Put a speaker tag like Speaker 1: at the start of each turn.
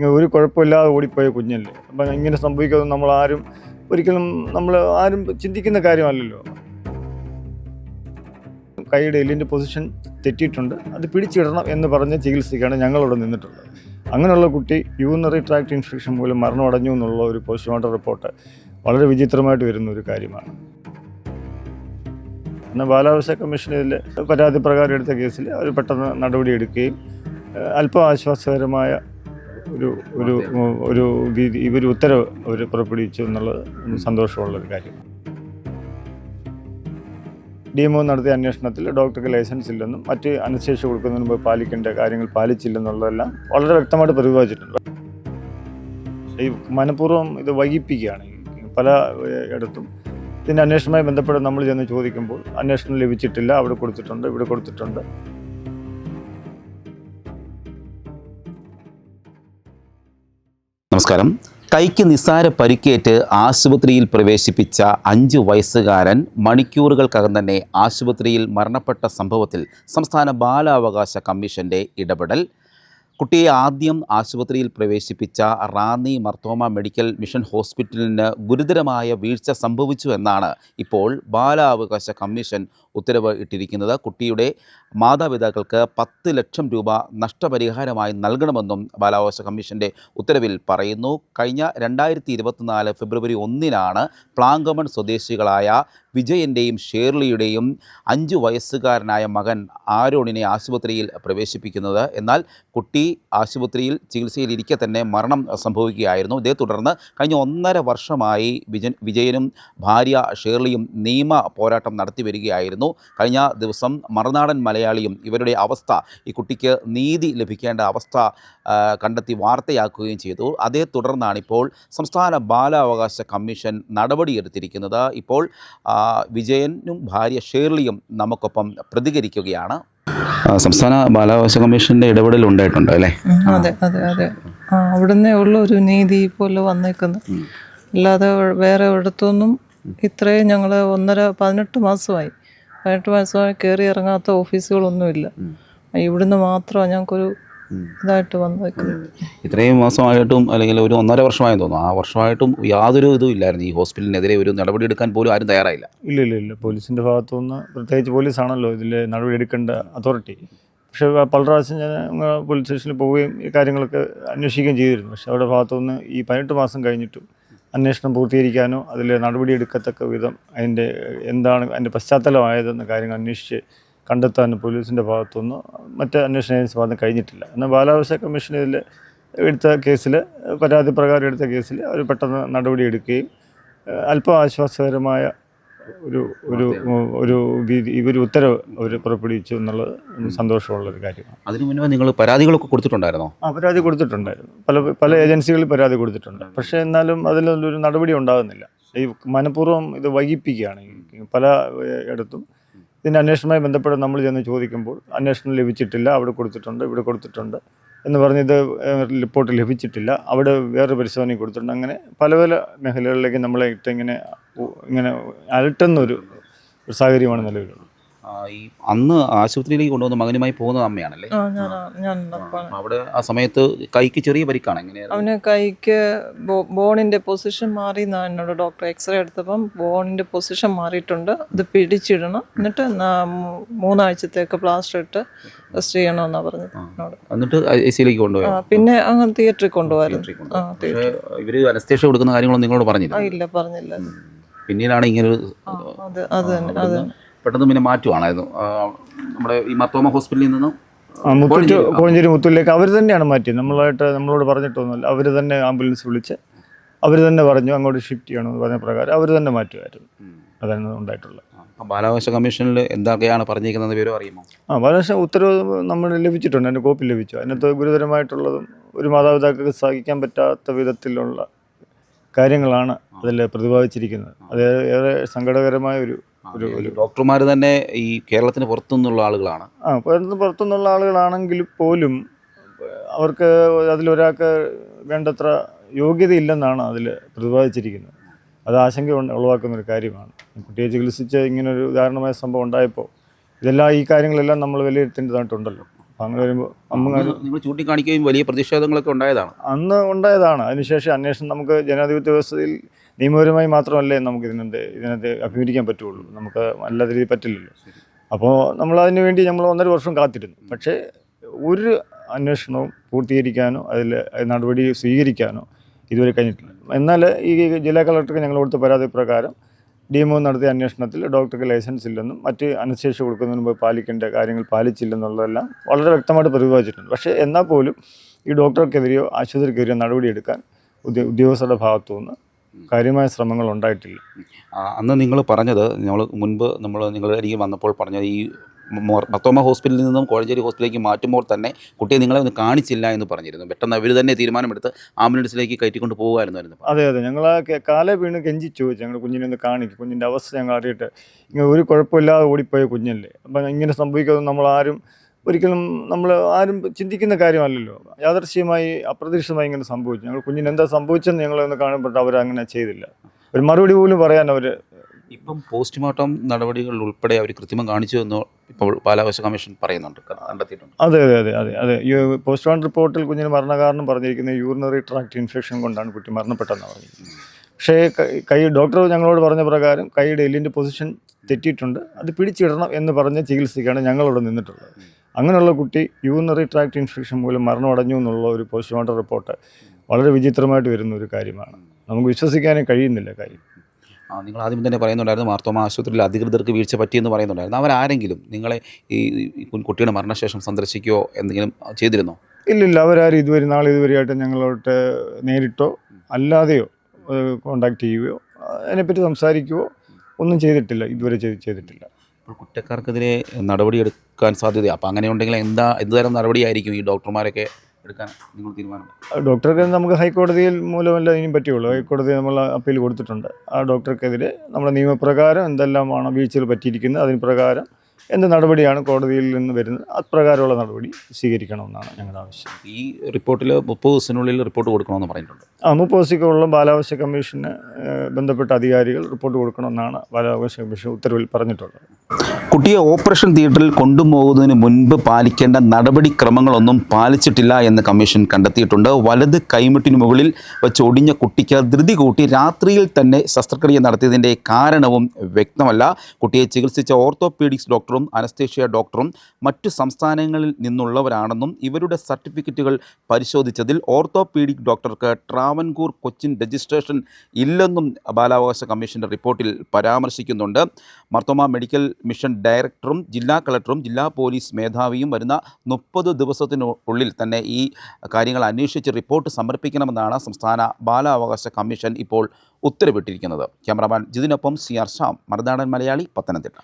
Speaker 1: ഒരു കുഴപ്പമില്ലാതെ ഓടിപ്പോയ കുഞ്ഞല്ലേ. അപ്പം ഇങ്ങനെ സംഭവിക്കുന്നത് നമ്മൾ ആരും ഒരിക്കലും നമ്മൾ ആരും ചിന്തിക്കുന്ന കാര്യമല്ലല്ലോ. കൈയുടെ എല്ലിന്റെ പൊസിഷൻ തെറ്റിയിട്ടുണ്ട്. അത് പിടിച്ചിടണം എന്ന് പറഞ്ഞ് ചികിത്സയ്ക്കാണ് ഞങ്ങളിവിടെ നിന്നിട്ടുള്ളത്. അങ്ങനെയുള്ള കുട്ടി യൂണറി ട്രാക്ട് ഇൻഫെക്ഷൻ മൂലം മരണമടഞ്ഞു എന്നുള്ള ഒരു പോസ്റ്റ്മോർട്ടം റിപ്പോർട്ട് വളരെ വിചിത്രമായിട്ട് വരുന്ന ഒരു കാര്യമാണ്. എന്നാൽ ബാലാവകാശ കമ്മീഷൻ ഇതിൽ പരാതി പ്രകാരം എടുത്ത കേസിൽ അവർ പെട്ടെന്ന് നടപടിയെടുക്കുകയും അല്പം ആശ്വാസകരമായ ഒരു ഒരു ഒരു ഇവർ ഉത്തരവ് അവർ പുറപ്പെടുവിച്ചു എന്നുള്ളത് സന്തോഷമുള്ളൊരു കാര്യം. ഡി എം ഒ നടത്തിയ അന്വേഷണത്തിൽ ഡോക്ടർക്ക് ലൈസൻസ് ഇല്ലെന്നും മറ്റ് അനശേഷി കൊടുക്കുന്നതിന് മുമ്പ് പാലിക്കേണ്ട കാര്യങ്ങൾ പാലിച്ചില്ലെന്നുള്ളതെല്ലാം വളരെ വ്യക്തമായിട്ട് പ്രതിപാദിച്ചിട്ടുണ്ട്. ഈ മനഃപൂർവം ഇത് വൈകിപ്പിക്കുകയാണ് പല ഇടത്തും. ഇതിന്റെ അന്വേഷണവുമായി ബന്ധപ്പെട്ട് നമ്മൾ ചെന്ന് ചോദിക്കുമ്പോൾ അന്വേഷണം ലഭിച്ചിട്ടില്ല അവിടെ കൊടുത്തിട്ടുണ്ട് ഇവിടെ കൊടുത്തിട്ടുണ്ട്.
Speaker 2: നമസ്കാരം. കൈക്ക് നിസ്സാര പരിക്കേറ്റ് ആശുപത്രിയിൽ പ്രവേശിപ്പിച്ച അഞ്ച് വയസ്സുകാരൻ മണിക്കൂറുകൾക്കകം തന്നെ ആശുപത്രിയിൽ മരണപ്പെട്ട സംഭവത്തിൽ സംസ്ഥാന ബാലാവകാശ കമ്മീഷന്റെ ഇടപെടൽ കുട്ടിയെ ആദ്യം ആശുപത്രിയിൽ പ്രവേശിപ്പിച്ച റാന്നി മർത്തോമ മെഡിക്കൽ മിഷൻ ഹോസ്പിറ്റലിന് ഗുരുതരമായ വീഴ്ച സംഭവിച്ചു എന്നാണ് ഇപ്പോൾ ബാലാവകാശ കമ്മീഷൻ ഉത്തരവ് ഇട്ടിരിക്കുന്നത്. കുട്ടിയുടെ മാതാപിതാക്കൾക്ക് പത്ത് ലക്ഷം രൂപ നഷ്ടപരിഹാരമായി നൽകണമെന്നും ബാലാവകാശ കമ്മീഷന്റെ ഉത്തരവിൽ പറയുന്നു. കഴിഞ്ഞ രണ്ടായിരത്തി ഫെബ്രുവരി ഒന്നിനാണ് പ്ലാങ്കമൺ സ്വദേശികളായ വിജയന്റെയും ഷേർലിയുടെയും അഞ്ച് വയസ്സുകാരനായ മകൻ ആരോണിനെ ആശുപത്രിയിൽ പ്രവേശിപ്പിക്കുന്നത്. എന്നാൽ കുട്ടി ആശുപത്രിയിൽ ചികിത്സയിലിരിക്കെ തന്നെ മരണം സംഭവിക്കുകയായിരുന്നു. ഇതേ തുടർന്ന് കഴിഞ്ഞ ഒന്നര വർഷമായി വിജൻ വിജയനും ഭാര്യ ഷേർലിയും നിയമ പോരാട്ടം നടത്തി വരികയായിരുന്നു. കഴിഞ്ഞ ദിവസം മറുനാടൻ മലയാളിയും ഇവരുടെ അവസ്ഥ ഈ കുട്ടിക്ക് നീതി ലഭിക്കേണ്ട അവസ്ഥ കണ്ടെത്തി വാർത്തയാക്കുകയും ചെയ്തു. അതേ തുടർന്നാണ് ഇപ്പോൾ സംസ്ഥാന ബാലാവകാശ കമ്മീഷൻ നടപടിയെടുത്തിരിക്കുന്നത്. ഇപ്പോൾ വിജയനും ഭാര്യ ഷേർലിയും നമുക്കൊപ്പം പ്രതികരിക്കുകയാണ്. സംസ്ഥാന ബാലാവകാശ കമ്മീഷന്റെ ഇടപെടൽ ഉണ്ടായിട്ടുണ്ട് അല്ലേ?
Speaker 3: അതെ അതെ അതെ. അവിടുന്ന് ഉള്ള ഒരു നീതി പോലെ വന്നേക്കുന്നത്. അല്ലാതെ വേറെ ഇടത്തൊന്നും ഇത്രയും ഞങ്ങൾ ഒന്നര പതിനെട്ട് മാസമായി. പതിനെട്ട് മാസമായി കയറി ഇറങ്ങാത്ത ഓഫീസുകളൊന്നുമില്ല. ഇവിടുന്ന് മാത്രമാണ് ഞങ്ങൾക്കൊരു ഇതായിട്ട് വന്നേക്കുന്നത്
Speaker 2: ഇത്രയും മാസമായിട്ടും അല്ലെങ്കിൽ ഒരു ഒന്നര വർഷമായി തോന്നുന്നു. ആ വർഷമായിട്ടും യാതൊരു ഇതും ഇല്ലായിരുന്നു. ഈ ഹോസ്പിറ്റലിനെതിരെ ഒരു നടപടി എടുക്കാൻ പോലും ആരും തയ്യാറായില്ല.
Speaker 1: ഇല്ല ഇല്ല ഇല്ല. പോലീസിന്റെ ഭാഗത്തുനിന്ന് പ്രത്യേകിച്ച് പോലീസാണല്ലോ ഇതിൽ നടപടി എടുക്കേണ്ട അതോറിറ്റി പക്ഷേ പല പ്രാവശ്യം ഞാൻ പോലീസ് സ്റ്റേഷനിൽ പോവുകയും ഈ കാര്യങ്ങളൊക്കെ അന്വേഷിക്കുകയും ചെയ്തിരുന്നു. പക്ഷേ അവരുടെ ഭാഗത്തുനിന്ന് ഈ പതിനെട്ട് മാസം കഴിഞ്ഞിട്ടും അന്വേഷണം പൂർത്തീകരിക്കാനോ അതിൽ നടപടിയെടുക്കത്തക്ക വിധം അതിന്റെ എന്താണ് അതിന്റെ പശ്ചാത്തലമായതെന്ന കാര്യങ്ങൾ അന്വേഷിച്ച് കണ്ടെത്താൻ പോലീസിന്റെ ഭാഗത്തുനിന്ന് മറ്റ് അന്വേഷണ ഏജൻസി ഭാഗത്ത് കഴിഞ്ഞിട്ടില്ല. എന്നാൽ ബാലാവകാശ കമ്മീഷൻ ഇതിൽ എടുത്ത കേസിൽ പരാതി പ്രകാരം എടുത്ത കേസിൽ അവർ പെട്ടെന്ന് നടപടിയെടുക്കുകയും എടുക്കുകയും അല്പം ആശ്വാസകരമായ ഒരു ഒരു ഒരു ഇവർ ഉത്തരവ് അവർ പുറപ്പെടുവിച്ചു എന്നുള്ളത് സന്തോഷമുള്ളൊരു കാര്യമാണ്.
Speaker 2: അതിനു മുന്നേ നിങ്ങൾ പരാതികളൊക്കെ കൊടുത്തിട്ടുണ്ടായിരുന്നോ?
Speaker 1: ആ പരാതി കൊടുത്തിട്ടുണ്ടായിരുന്നു. പല പല ഏജൻസികളിൽ പരാതി കൊടുത്തിട്ടുണ്ട്. പക്ഷേ എന്നാലും അതിലൊരു നടപടി ഉണ്ടാകുന്നില്ല. ഈ മനഃപൂർവം ഇത് വൈകിപ്പിക്കുകയാണ്. പല ഇടത്തും ഇതിന്റെ അന്വേഷണവുമായി ബന്ധപ്പെട്ട് നമ്മൾ ചെന്ന് ചോദിക്കുമ്പോൾ അന്വേഷണം ലഭിച്ചിട്ടില്ല അവിടെ കൊടുത്തിട്ടുണ്ട് ഇവിടെ കൊടുത്തിട്ടുണ്ട് എന്ന് പറഞ്ഞ് ഇത് റിപ്പോർട്ട് ലഭിച്ചിട്ടില്ല. അവിടെ വേറൊരു പരിശോധന കൊടുത്തിട്ടുണ്ട്. അങ്ങനെ പല പല മേഖലകളിലേക്ക് നമ്മളെ ഇട്ട് ഇങ്ങനെ ഇങ്ങനെ അലട്ടുന്നൊരു സാഹചര്യമാണ് നിലവിലുള്ളത്.
Speaker 2: ഈ അന്ന് ആശുപത്രിയിലേക്ക് കൊണ്ടുവന്ന മകനുമായി പോകുന്ന അമ്മയാണല്ലേ? അവിടെ ആ സമയത്ത് കൈക്ക് ചെറിയ പരിക്കാണ്
Speaker 3: അവന് കൈക്ക് ബോണിന്റെ പൊസിഷൻ മാറി എന്നോട് ഡോക്ടർ എക്സ്റേ എടുത്തപ്പം ബോണിന്റെ പൊസിഷൻ മാറിയിട്ടുണ്ട്. അത് പിടിച്ചിടണം. എന്നിട്ട് മൂന്നാഴ്ചത്തേക്ക് പ്ലാസ്റ്റർ ഇട്ട് റെസ്റ്റ് ചെയ്യണമെന്നാണ് പറഞ്ഞത് എന്നോട്.
Speaker 2: എന്നിട്ട് ഐ സിയിലേക്ക് കൊണ്ടുപോയി?
Speaker 3: പിന്നെ അങ്ങ് തിയേറ്ററിൽ കൊണ്ടുപോകാറുണ്ട്
Speaker 2: ഇവർ അനസ്തേഷ്യ കൊടുക്കുന്ന കാര്യങ്ങളൊന്നും നിങ്ങളോട് പറഞ്ഞില്ല?
Speaker 3: ഇല്ല പറഞ്ഞില്ല.
Speaker 2: പിന്നീടാണ് ഇങ്ങനെ
Speaker 3: അത് അത് തന്നെ അത് തന്നെ.
Speaker 2: പെട്ടെന്ന് പിന്നെ മാറ്റുവാണായിരുന്നു. നമ്മുടെ ഈ മത്തോമ ഹോസ്പിറ്റലിൽ നിന്ന്
Speaker 1: മുത്തൂറ്റ് കോഴഞ്ചേരി മുത്തൂരിലേക്ക് അവർ തന്നെയാണ് മാറ്റിയത്. നമ്മളായിട്ട് നമ്മളോട് പറഞ്ഞിട്ടൊന്നുമില്ല. അവർ തന്നെ ആംബുലൻസ് വിളിച്ച് അവർ തന്നെ പറഞ്ഞു അങ്ങോട്ട് ഷിഫ്റ്റ് ചെയ്യണമെന്ന് പറഞ്ഞ പ്രകാരം അവർ തന്നെ മാറ്റുമായിരുന്നു. അതാണ് ഉണ്ടായിട്ടുള്ളത്.
Speaker 2: ബാലാവകാശ കമ്മീഷനിൽ എന്തൊക്കെയാണ് പറഞ്ഞിരിക്കുന്നത് വിവരം അറിയുമോ?
Speaker 1: ആ ബാലാവകാശ ഉത്തരവ് നമ്മൾ ലഭിച്ചിട്ടുണ്ട്. അതിന്റെ കോപ്പി ലഭിച്ചു. അതിനകത്ത് ഗുരുതരമായിട്ടുള്ളതും ഒരു മാതാപിതാക്കൾക്ക് സഹിക്കാൻ പറ്റാത്ത വിധത്തിലുള്ള കാര്യങ്ങളാണ് അതിൽ പ്രതിപാദിച്ചിരിക്കുന്നത്. അത് ഏറെ സങ്കടകരമായ ഒരു ഒരു
Speaker 2: ഡോക്ടർമാർ തന്നെ ഈ കേരളത്തിന് പുറത്തുനിന്നുള്ള ആളുകളാണ്.
Speaker 1: ആ പുറത്തുനിന്ന് പുറത്തുനിന്നുള്ള ആളുകളാണെങ്കിൽ പോലും അവർക്ക് അതിലൊരാൾക്ക് വേണ്ടത്ര യോഗ്യതയില്ലെന്നാണ് അതിൽ പ്രതിപാദിച്ചിരിക്കുന്നത്. അത് ആശങ്ക ഉളവാക്കുന്ന ഒരു കാര്യമാണ്. കുട്ടിയെ ചികിത്സിച്ച് ഇങ്ങനൊരു ഉദാഹരണമായ സംഭവം ഉണ്ടായപ്പോൾ ഇതെല്ലാം ഈ കാര്യങ്ങളെല്ലാം നമ്മൾ വിലയിരുത്തേണ്ടതായിട്ടുണ്ടല്ലോ. അപ്പം അങ്ങനെ വരുമ്പോൾ
Speaker 2: നിങ്ങൾ ചൂണ്ടിക്കാണിക്കുകയും വലിയ പ്രതിഷേധങ്ങളൊക്കെ ഉണ്ടായതാണ്.
Speaker 1: അന്ന് ഉണ്ടായതാണ്. അതിനുശേഷം അന്വേഷണം നമുക്ക് ജനാധിപത്യ വ്യവസ്ഥയിൽ നിയമപരമായി മാത്രമല്ലേ നമുക്ക് ഇതിനകത്ത് ഇതിനകത്ത് അഭിമുഖിക്കാൻ പറ്റുള്ളൂ. നമുക്ക് നല്ല രീതിയിൽ പറ്റില്ലല്ലോ. അപ്പോൾ നമ്മൾ അതിന് വേണ്ടി നമ്മൾ ഒന്നര വർഷം കാത്തിരുന്നു. പക്ഷേ ഒരു അന്വേഷണവും പൂർത്തീകരിക്കാനോ അതിൽ നടപടി സ്വീകരിക്കാനോ ഇതുവരെ കഴിഞ്ഞിട്ടില്ല. എന്നാൽ ഈ ജില്ലാ കളക്ടർക്ക് ഞങ്ങൾ കൊടുത്ത പരാതി പ്രകാരം ഡി എം ഒ നടത്തിയ അന്വേഷണത്തിൽ ഡോക്ടർക്ക് ലൈസൻസ് ഇല്ലെന്നും മറ്റ് അനുശേഷ കൊടുക്കുന്നതിന് മുമ്പ് പാലിക്കേണ്ട കാര്യങ്ങൾ പാലിച്ചില്ലെന്നുള്ളതെല്ലാം വളരെ വ്യക്തമായിട്ട് പ്രതിപാദിച്ചിട്ടുണ്ട്. പക്ഷേ എന്നാൽ പോലും ഈ ഡോക്ടർക്കെതിരെയോ ആശുപത്രിക്കെതിരെയോ നടപടിയെടുക്കാൻ ഉദ്യോ ഉദ്യോഗസ്ഥരുടെ ഭാഗത്തുനിന്ന് കാര്യമായ ശ്രമങ്ങൾ ഉണ്ടായിട്ടില്ല.
Speaker 2: അന്ന് നിങ്ങൾ പറഞ്ഞത് നമ്മൾ മുൻപ് നമ്മൾ നിങ്ങളുടെ അരികിൽ വന്നപ്പോൾ പറഞ്ഞത് ഈ മത്തോമ മർത്തോമ ഹോസ്പിറ്റലിൽ നിന്നും കോഴഞ്ചേരി ഹോസ്പിറ്റലിലേക്ക് മാറ്റുമ്പോൾ തന്നെ കുട്ടിയെ നിങ്ങളെ ഒന്ന് കാണിച്ചില്ല എന്ന് പറഞ്ഞിരുന്നു. പെട്ടെന്ന് അവർ തന്നെ തീരുമാനമെടുത്ത് ആംബുലൻസിലേക്ക് കയറ്റിക്കൊണ്ട് പോകുമായിരുന്നു
Speaker 1: അതെ അതെ. ഞങ്ങൾ കാലെ വീണ് കെഞ്ചി ചോദിച്ചു ഞങ്ങൾ കുഞ്ഞിനെ ഒന്ന് കാണിക്കും. കുഞ്ഞിന്റെ അവസ്ഥ ഞങ്ങൾ അറിയിട്ട്. ഇങ്ങനെ ഒരു കുഴപ്പമില്ലാതെ ഓടിപ്പോയ കുഞ്ഞല്ലേ. അപ്പം ഇങ്ങനെ സംഭവിക്കുന്നത് നമ്മൾ ആരും ഒരിക്കലും നമ്മൾ ആരും ചിന്തിക്കുന്ന കാര്യമല്ലല്ലോ. യാദർശ്യമായി അപ്രതീക്ഷിതമായി ഇങ്ങനെ സംഭവിച്ചു. ഞങ്ങൾ കുഞ്ഞിന് എന്താ സംഭവിച്ചെന്ന് ഞങ്ങളൊന്ന് കാണുമ്പോൾ അവരങ്ങനെ ചെയ്തില്ല. ഒരു മറുപടി പോലും പറയാൻ അവർ
Speaker 2: ഇപ്പം പോസ്റ്റ്മോർട്ടം നടപടികൾ ഉൾപ്പെടെ അവർ കൃത്രിമം കാണിച്ചു എന്ന് ഇപ്പോൾ ബാലാവകാശ കമ്മീഷൻ പറയുന്നുണ്ട്. കണ്ടെത്തിയിട്ടുണ്ട്.
Speaker 1: അതെ അതെ അതെ അതെ അതെ. ഈ പോസ്റ്റ് റിപ്പോർട്ടിൽ കുഞ്ഞിന് മരണകാരണം പറഞ്ഞിരിക്കുന്നത് യൂറിനറി ട്രാക്ട് ഇൻഫെക്ഷൻ കൊണ്ടാണ് കുട്ടി മരണപ്പെട്ടതെന്ന് പറഞ്ഞത്. പക്ഷേ കൈ- കൈ ഡോക്ടർ ഞങ്ങളോട് പറഞ്ഞ പ്രകാരം കൈയുടെ എല്ലിന്റെ പൊസിഷൻ തെറ്റിയിട്ടുണ്ട്. അത് പിടിച്ചിടണം എന്ന് പറഞ്ഞ ചികിത്സയ്ക്കാണ് ഞങ്ങളിവിടെ നിന്നിട്ടുള്ളത്. അങ്ങനെയുള്ള കുട്ടി യൂണറി ട്രാക്ട് ഇൻഫെക്ഷൻ മൂലം മരണമടഞ്ഞു എന്നുള്ള ഒരു പോസ്റ്റ്മോർട്ടം റിപ്പോർട്ട് വളരെ വിചിത്രമായിട്ട് വരുന്ന ഒരു കാര്യമാണ്. നമുക്ക് വിശ്വസിക്കാനേ കഴിയുന്നില്ല കാര്യം.
Speaker 2: ആ നിങ്ങൾ ആദ്യം തന്നെ പറയുന്നുണ്ടായിരുന്നു മാർത്തോമ ആശുപത്രിയിൽ അധികൃതർക്ക് വീഴ്ച പറ്റിയെന്ന് പറയുന്നുണ്ടായിരുന്നു. അവരാരെങ്കിലും നിങ്ങളെ ഈ ഈ കുട്ടിയുടെ മരണശേഷം സന്ദർശിക്കുകയോ എന്തെങ്കിലും ചെയ്തിരുന്നോ?
Speaker 1: ഇല്ലില്ല അവരാരും ഇതുവരെ നാളെ ഇതുവരെയായിട്ട് ഞങ്ങളോട്ട് നേരിട്ടോ അല്ലാതെയോ കോണ്ടാക്ട് ചെയ്യുകയോ അതിനെപ്പറ്റി സംസാരിക്കുകയോ ഒന്നും ചെയ്തിട്ടില്ല ഇതുവരെ ചെയ്തിട്ടില്ല.
Speaker 2: അപ്പോൾ കുറ്റക്കാർക്കെതിരെ നടപടിയെടുക്കാൻ സാധ്യത അപ്പോൾ അങ്ങനെയുണ്ടെങ്കിൽ എന്താ എന്തുതരം നടപടിയായിരിക്കും ഈ ഡോക്ടർമാരൊക്കെ എടുക്കാൻ നിങ്ങൾ തീരുമാനം?
Speaker 1: ഡോക്ടർക്ക് നമുക്ക് ഹൈക്കോടതിയിൽ മൂലമല്ല ഇനിയും പറ്റുള്ളൂ. ഹൈക്കോടതി നമ്മൾ അപ്പീൽ കൊടുത്തിട്ടുണ്ട്. ആ ഡോക്ടർക്കെതിരെ നമ്മുടെ നിയമപ്രകാരം എന്തെല്ലാമാണ് വീഴ്ചകൾ പറ്റിയിരിക്കുന്നത് അതിന് പ്രകാരം എന്ത് നടപടിയാണ് കോടതിയിൽ നിന്ന് വരുന്നത്? അപ്രകാരമുള്ള നടപടി സ്വീകരിക്കണമെന്നാണ് ഞങ്ങളുടെ ആവശ്യം.
Speaker 2: ഈ റിപ്പോർട്ടിൽ മുപ്പത് ദിവസത്തിനുള്ളിൽ റിപ്പോർട്ട് കൊടുക്കണമെന്ന് പറഞ്ഞിട്ടുണ്ട്.
Speaker 1: ആ മുപ്പത് ദിവസത്തേക്കുള്ള ബാലാവകാശ കമ്മീഷന് ബന്ധപ്പെട്ട അധികാരികൾ റിപ്പോർട്ട് കൊടുക്കണമെന്നാണ് ബാലാവകാശ കമ്മീഷൻ ഉത്തരവിൽ പറഞ്ഞിട്ടുള്ളത്.
Speaker 2: കുട്ടിയെ ഓപ്പറേഷൻ തിയേറ്ററിൽ കൊണ്ടുപോകുന്നതിന് മുൻപ് പാലിക്കേണ്ട നടപടിക്രമങ്ങളൊന്നും പാലിച്ചിട്ടില്ല എന്ന് കമ്മീഷൻ കണ്ടെത്തിയിട്ടുണ്ട്. വലത് കൈമുട്ടിന് മുകളിൽ വെച്ച് ഒടിഞ്ഞ കുട്ടിക്ക് ധൃതി കൂട്ടി രാത്രിയിൽ തന്നെ ശസ്ത്രക്രിയ നടത്തിയതിന്റെ കാരണവും വ്യക്തമല്ല. കുട്ടിയെ ചികിത്സിച്ച ഓർത്തോപീഡിക്സ് ഡോക്ടറും അനസ്തേഷ്യ ഡോക്ടറും മറ്റു സംസ്ഥാനങ്ങളിൽ നിന്നുള്ളവരാണെന്നും ഇവരുടെ സർട്ടിഫിക്കറ്റുകൾ പരിശോധിച്ചതിൽ ഓർത്തോപീഡിക് ഡോക്ടർക്ക് ട്രാവൻകൂർ കൊച്ചിൻ രജിസ്ട്രേഷൻ ഇല്ലെന്നും ബാലാവകാശ കമ്മീഷന്റെ റിപ്പോർട്ടിൽ പരാമർശിക്കുന്നുണ്ട്. മർത്തോമ മെഡിക്കൽ മിഷൻ ഡയറക്ടറും ജില്ലാ കളക്ടറും ജില്ലാ പോലീസ് മേധാവിയും വരുന്ന മുപ്പത് ദിവസത്തിനുള്ളിൽ തന്നെ ഈ കാര്യങ്ങൾ അന്വേഷിച്ച് റിപ്പോർട്ട് സമർപ്പിക്കണമെന്നാണ് സംസ്ഥാന ബാലാവകാശ കമ്മീഷൻ ഇപ്പോൾ ഉത്തരവിട്ടിരിക്കുന്നത്. ക്യാമറാമാൻ ജിതിനൊപ്പം സി ആർ ഷാം മറുനാടൻ മലയാളി പത്തനംതിട്ട.